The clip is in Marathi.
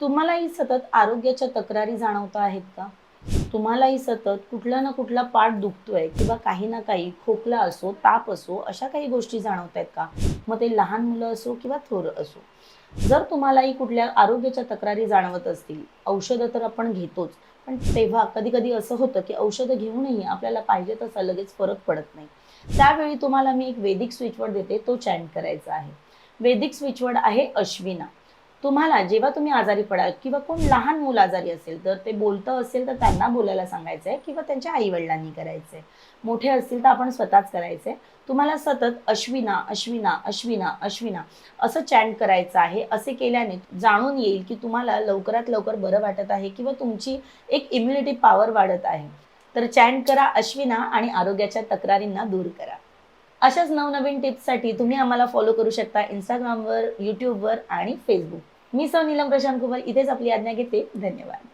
तुम्हालाही सतत आरोग्याच्या तक्रारी जाणवता आहेत का? तुम्हालाही सतत कुठला ना कुठला पाठ दुखतोय किंवा काही ना काही खोकला असो ताप असो अशा काही गोष्टी जाणवत आहेत का? मग ते लहान मुलं असो किंवा थोर असो. जर तुम्हालाही कुठल्या आरोग्याच्या तक्रारी जाणवत असतील औषधं तर आपण घेतोच पण तेव्हा कधी कधी असं होतं की औषधं घेऊनही आपल्याला पाहिजे तसा लगेच फरक पडत नाही. त्यावेळी तुम्हाला मी एक वेदिक स्विचवर्ड देते तो चॅन्ट करायचा आहे. वेदिक स्विचवर्ड आहे अश्विना. तुम्हाला जेव्हा तुम्ही आजारी पडाल किंवा कोण लहान मूल आजारी असेल तर ते बोलतं असेल तर त्यांना बोलायला सांगायचं आहे किंवा त्यांच्या आई वडिलांनी करायचं आहे मोठे असतील तर आपण स्वतःच करायचं आहे तुम्हाला सतत अश्विना अश्विना अश्विना अश्विना असं चॅन्ट करायचं आहे. असे केल्याने जाणून येईल की तुम्हाला लवकरात लवकर बरं वाटत आहे किंवा तुमची एक इम्युनिटी पॉवर वाढत आहे. तर चॅन्ट करा अश्विना आणि आरोग्याच्या तक्रारींना दूर करा. अशाच नवनवीन टिप्ससाठी तुम्ही आम्हाला फॉलो करू शकता इंस्टाग्रामवर यूट्यूबवर आणि फेसबुक मी सौ नीलम प्रशांत कुमार इथेच आपली आज्ञा घेते. धन्यवाद.